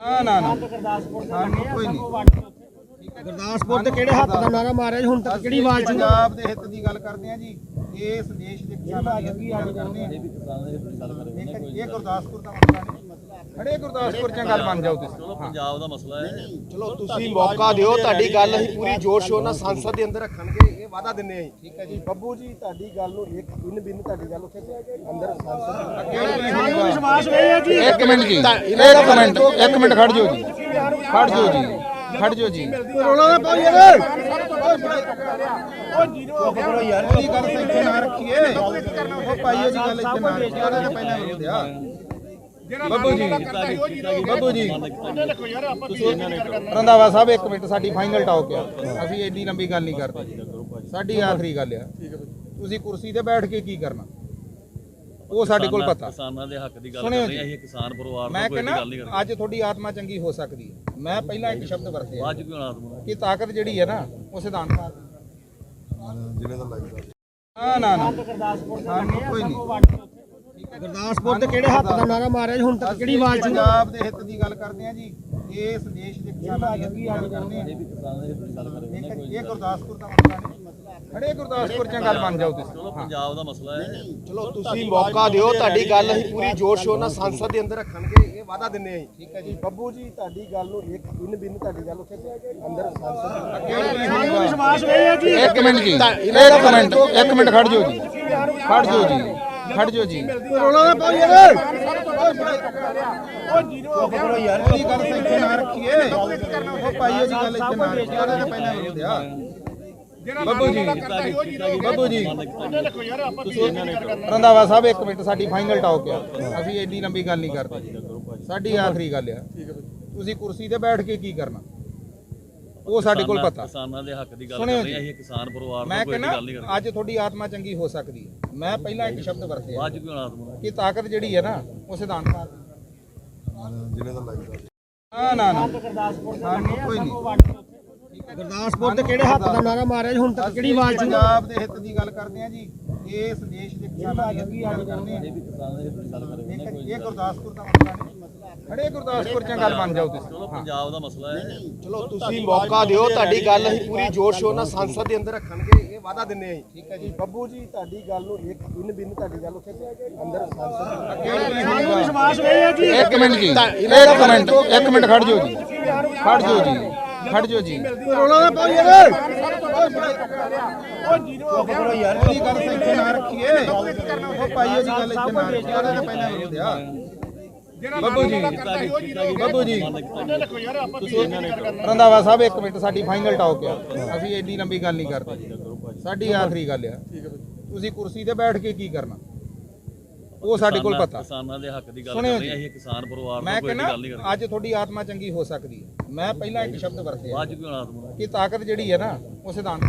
ਨਾ ਨਾ ਨਾ। ਸਾਨੂੰ ਕੋਈ ਨਹੀਂ। ਗੁਰਦਾਸਪੁਰ ਤੇ ਕਿਹੜੇ ਹੱਥ ਦਾ ਨਾਰਾ ਮਾਰਿਆ ਜੀ? ਹੁਣ ਤੱਕ ਕਿਹੜੀ ਆਵਾਜ਼ ਚ ਪੰਜਾਬ ਦੇ ਹਿੱਤ ਦੀ ਗੱਲ ਕਰਦੇ ਆ ਜੀ। ਇਸ ਦੇਸ਼ ਦੇ ਕਿਸਾਨਾਂ ਦੀ ਦੀ ਗੱਲ ਕਰਦੇ ਆ ਇਹ ਗੁਰਦਾਸਪੁਰ ਦਾ ਮਸਲਾ ਨਹੀਂ। ਖੜੇ ਗੁਰਦਾਸਪੁਰ ਚ ਗੱਲ ਬਣ ਜਾਓ ਤੁਸੀਂ। ਹਾਂ। ਪੰਜਾਬ ਦਾ ਮਸਲਾ ਹੈ। ਚਲੋ ਤੁਸੀਂ ਮੌਕਾ ਦਿਓ ਤੁਹਾਡੀ ਗੱਲ ਅਸੀਂ ਪੂਰੀ ਜੋਰ ਸ਼ੋਰ ਨਾਲ ਸੰਸਦ ਦੇ ਅੰਦਰ ਰੱਖਣਗੇ ਇਹ ਵਾਅਦਾ ਦਿੰਨੇ ਆਂ ਠੀਕ ਹੈ ਜੀ। ਬੱਬੂ ਜੀ ਤੁਹਾਡੀ ਗੱਲ ਨੂੰ ਇੱਕ ਬਿਨ ਬਿਨ ਤੁਹਾਡੀ ਗੱਲ ਉੱਥੇ ਅੰਦਰ ਸੰਸਦ ਵਿਸ਼ਵਾਸ ਨਹੀਂ ਹੈ। ਜੀ ਇੱਕ ਮਿੰਟ ਜੀ। ਇੱਕ ਮਿੰਟ ਇੱਕ ਮਿੰਟ ਖੜ ਜਾਓ ਜੀ। ਖੜ ਜਾਓ ਜੀ। ਖੜ ਜਾਓ ਜੀ। ਰੋਲਾ ਨਾ ਪਾਓ ਯਾਰ। ਉਹਦੀ ਗੱਲ ਇੱਥੇ ਨਾ ਰੱਖੀਏ ਉਹ ਪਾਈਓ ਜੀ ਗੱਲ ਇੱਥੇ ਨਾ ਰੱਖੀਏ ਉਹਦਾ ਤਾਂ ਪਹਿਲਾਂ ਵਿਰੋਧ ਆ ਬੱਬੂ ਜੀ। ਬੱਬੂ ਜੀ। ਰੰਦਾਵਾ ਸਾਹਿਬ, ਇੱਕ ਮਿੰਟ, ਸਾਡੀ ਫਾਈਨਲ ਟਾਕ ਆ। ਅਸੀਂ ਇੰਨੀ ਲੰਬੀ ਗੱਲ ਨਹੀਂ ਕਰਦੇ। ਸਾਡੀ ਆਖਰੀ ਗੱਲ ਆ। ਤੁਸੀਂ ਕੁਰਸੀ ਤੇ ਬੈਠ ਕੇ ਕੀ ਕਰਨਾ? ਉਹ ਸਾਡੇ ਕੋਲ ਪਤਾ। ਕਿਸਾਨਾਂ ਦੇ ਹੱਕ ਦੀ ਗੱਲ ਕਰ ਰਹੇ ਜੀ। ਅਸੀਂ ਕਿਸਾਨ ਪਰਿਵਾਰ ਮੈਂ ਨਾਲ ਕੋਈ ਕਹਿੰਦਾ ਗੱਲ ਨਹੀਂ ਕਰਦੇ। ਅੱਜ ਤੁਹਾਡੀ ਆਤਮਾ ਚੰਗੀ ਹੋ ਸਕਦੀ ਹੈ। ਮੈਂ ਪਹਿਲਾਂ ਇੱਕ ਸ਼ਬਦ ਵਰਤਿਆ ਚ ਕਿਉਂ ਆਤਮਾ ਕਿ ਤਾਕਤ ਜਿਹੜੀ ਹੈ ਨਾ ਉਹ ਸਿਧਾਂਤ ਨਾ ਨਾ ਨਾ। ਸਾਨੂੰ ਕੋਈ ਨਹੀਂ। ਗੁਰਦਾਸਪੁਰ ਤੇ ਕਿਹੜੇ ਹੱਥ ਦਾ ਨਾਰਾ ਮਾਰਿਆ ਜੀ? ਹੁਣ ਤੱਕ ਕਿਹੜੀ ਆਵਾਜ਼ ਚ ਪੰਜਾਬ ਦੇ ਹਿੱਤ ਦੀ ਗੱਲ ਕਰਦੇ ਆ ਜੀ। ਇਸ ਦੇਸ਼ ਦੇ ਕਿਸਾਨਾਂ ਦੀ ਹਿੱਤ ਦੀ ਗੱਲ ਕਰਦੇ ਆ ਇਹ ਇਹ ਗੁਰਦਾਸਪੁਰ ਦਾ ਮਸਲਾ ਨਹੀਂ ਖੜੇ ਗੁਰਦਾਸਪੁਰ ਚ ਗੱਲ ਬਣ ਜਾਓ ਚਲੋ ਤੁਸੀਂ। ਹਾਂ। ਪੰਜਾਬ ਦਾ ਮਸਲਾ ਹੈ। ਚਲੋ ਤੁਸੀਂ ਮੌਕਾ ਦਿਓ ਤੁਹਾਡੀ ਗੱਲ ਅਸੀਂ ਪੂਰੀ ਜੋਰ ਸ਼ੋਰ ਨਾਲ ਸੰਸਦ ਦੇ ਅੰਦਰ ਰੱਖਣਗੇ ਇਹ ਵਾਅਦਾ ਦਿੰਨੇ ਆਂ ਠੀਕ ਹੈ ਜੀ। ਬੱਬੂ ਜੀ ਤੁਹਾਡੀ ਗੱਲ ਨੂੰ ਇੱਕ ਬਿਨ ਬਿਨ ਤੁਹਾਡੀ ਗੱਲ ਉੱਥੇ ਅੰਦਰ ਸੰਸਦ ਵਿਸ਼ਵਾਸ ਨਹੀਂ ਹੈ ਜੀ। ਇੱਕ ਮਿੰਟ ਜੀ ਇੱਕ ਮਿੰਟ ਇੱਕ ਮਿੰਟ ਖੜ ਜਾਓ ਜੀ। ਖੜ ਜਾਓ ਜੀ। ਖੜ ਜਾਓ ਜੀ। ਰੋਲਾ ਨਾ ਪਾਓ ਯਾਰ ਉਹਦੀ ਗੱਲ ਤਾਂ ਇੱਥੇ ਨਾ ਰੱਖੀਏ। ਉਹ ਪਾਈਓ ਜੀ ਗੱਲ ਇੱਥੇ ਨਾ ਰੱਖੀਏ। ਉਹਦਾ ਤਾਂ ਪਹਿਲਾਂ ਵਿਰੋਧ ਆ ਬੱਬੂ ਜੀ ਬੱਬੂ ਜੀ। ਰੰਦਾਵਾ ਸਾਹਿਬ ਇੱਕ ਮਿੰਟ ਸਾਡੀ ਫਾਈਨਲ ਟਾਕ ਆ। ਅਸੀਂ ਇੰਨੀ ਲੰਬੀ ਗੱਲ ਨਹੀਂ ਕਰਦੇ। ਸਾਡੀ ਆਖਰੀ ਗੱਲ ਆ। ਤੁਸੀਂ ਕੁਰਸੀ ਤੇ ਬੈਠ ਕੇ ਕੀ ਕਰਨਾ? ਉਹ ਸਾਡੇ ਕੋਲ ਕਿਸਾਨਾਂ- ਪਤਾ। ਕਿਸਾਨਾਂ ਦੇ ਹੱਕ ਦੀ ਗੱਲ ਸੁਣਿਓ ਕਰ ਰਹੇ ਹਾਂ ਜੀ। ਅਸੀਂ ਕਿਸਾਨ ਪਰਿਵਾਰ ਮੈਂ ਨਾਲ ਕੋਈ ਕਹਿੰਦਾ ਗੱਲ ਨਹੀਂ ਕਰਦੇ। ਅੱਜ ਤੁਹਾਡੀ ਆਤਮਾ ਚੰਗੀ ਹੋ ਸਕਦੀ ਹੈ। ਮੈਂ ਪਹਿਲਾਂ ਇੱਕ ਸ਼ਬਦ ਵਰਤਿਆ ਚ ਕਿਉਂ ਆਤਮਾ ਕਿ ਤਾਕਤ ਜਿਹੜੀ ਹੈ ਨਾ ਉਹ ਸਿਧਾਂਤ ਨਾ ਨਾ ਨਾ। ਸਾਨੂੰ ਕੋਈ ਨਹੀਂ। ਗੁਰਦਾਸਪੁਰ ਤੇ ਕਿਹੜੇ ਹੱਥ ਦਾ ਨਾਰਾ ਮਾਰਿਆ ਜੀ? ਹੁਣ ਤੱਕ ਕਿਹੜੀ ਆਵਾਜ਼ ਚ? ਪੰਜਾਬ ਦੇ ਹਿੱਤ ਦੀ ਗੱਲ ਕਰਦੇ ਆ ਜੀ। ਇਸ ਦੇਸ਼ ਦੇ ਕਿਸਾਨਾਂ ਦੀ ਦੀ ਗੱਲ ਕਰਦੇ ਆ ਇਹ ਇਹ ਗੁਰਦਾਸਪੁਰ ਦਾ ਮਸਲਾ ਨਹੀਂ। ਖੜੇ ਗੁਰਦਾਸਪੁਰ ਚ ਗੱਲ ਬਣ ਜਾਓ ਤੁਸੀਂ। ਚਲੋ ਹਾਂ। ਪੰਜਾਬ ਦਾ ਮਸਲਾ ਹੈ। ਚਲੋ ਤੁਸੀਂ ਮੌਕਾ ਦਿਓ ਤੁਹਾਡੀ ਗੱਲ ਅਸੀਂ ਪੂਰੀ ਜੋਰ ਸ਼ੋਰ ਨਾਲ ਸੰਸਦ ਦੇ ਅੰਦਰ ਰੱਖਣਗੇ ਇਹ ਵਾਅਦਾ ਦਿੰਨੇ ਆਂ ਠੀਕ ਹੈ ਜੀ। ਬੱਬੂ ਜੀ ਤੁਹਾਡੀ ਗੱਲ ਨੂੰ ਇੱਕ ਬਿਨ ਬਿਨ ਤੁਹਾਡੀ ਗੱਲ ਉੱਥੇ ਅੰਦਰ ਸੰਸਦ ਵਿਸ਼ਵਾਸ ਨਹੀਂ ਹੈ ਜੀ। ਇੱਕ ਮਿੰਟ ਜੀ ਇੱਕ ਮਿੰਟ ਇੱਕ ਮਿੰਟ ਖੜ ਜਾਓ ਜੀ। ਖੜ ਜਾਓ ਜੀ। ਖੜ ਜਾਓ ਜੀ। ਰੋਲਾ ਨਾ ਪਾਓ ਯਾਰ ਉਹਦੀ ਗੱਲ ਤਾਂ ਇੱਥੇ ਨਾ ਰੱਖੀਏ। ਉਹ ਪਾਈਓ ਜੀ ਗੱਲ ਇੱਥੇ ਨਾ ਰੱਖੀਏ। ਉਹਦਾ ਤਾਂ ਪਹਿਲਾਂ ਵਿਰੋਧ ਆ ਬੱਬੂ ਜੀ ਬੱਬੂ ਜੀ। ਰੰਦਾਵਾ ਸਾਹਿਬ ਇੱਕ ਮਿੰਟ ਸਾਡੀ ਫਾਈਨਲ ਟਾਕ ਆ। ਅਸੀਂ ਇੰਨੀ ਲੰਬੀ ਗੱਲ ਨਹੀਂ ਕਰਦੇ। ਸਾਡੀ ਆਖਰੀ ਗੱਲ ਆ। ਤੁਸੀਂ ਕੁਰਸੀ ਤੇ ਬੈਠ ਕੇ ਕੀ ਕਰਨਾ? ਉਹ ਸਾਡੇ ਕੋਲ ਪਤਾ। ਕਿਸਾਨਾਂ ਦੇ ਹੱਕ ਦੀ ਗੱਲ ਕਰ ਰਹੇ ਜੀ। ਅਸੀਂ ਕਿਸਾਨ ਪਰਿਵਾਰ ਮੈਂ ਨਾਲ ਕੋਈ ਕਹਿੰਦਾ ਗੱਲ ਨਹੀਂ ਕਰਦੇ। ਅੱਜ ਤੁਹਾਡੀ ਆਤਮਾ ਚੰਗੀ ਹੋ ਸਕਦੀ ਹੈ। ਮੈਂ ਪਹਿਲਾਂ ਇੱਕ ਸ਼ਬਦ ਵਰਤਿਆ ਚ ਕਿਉਂ ਆਤਮਾ? ਕਿ ਤਾਕਤ ਜਿਹੜੀ ਹੈ ਨਾ ਉਹ ਸਿਧਾਂਤ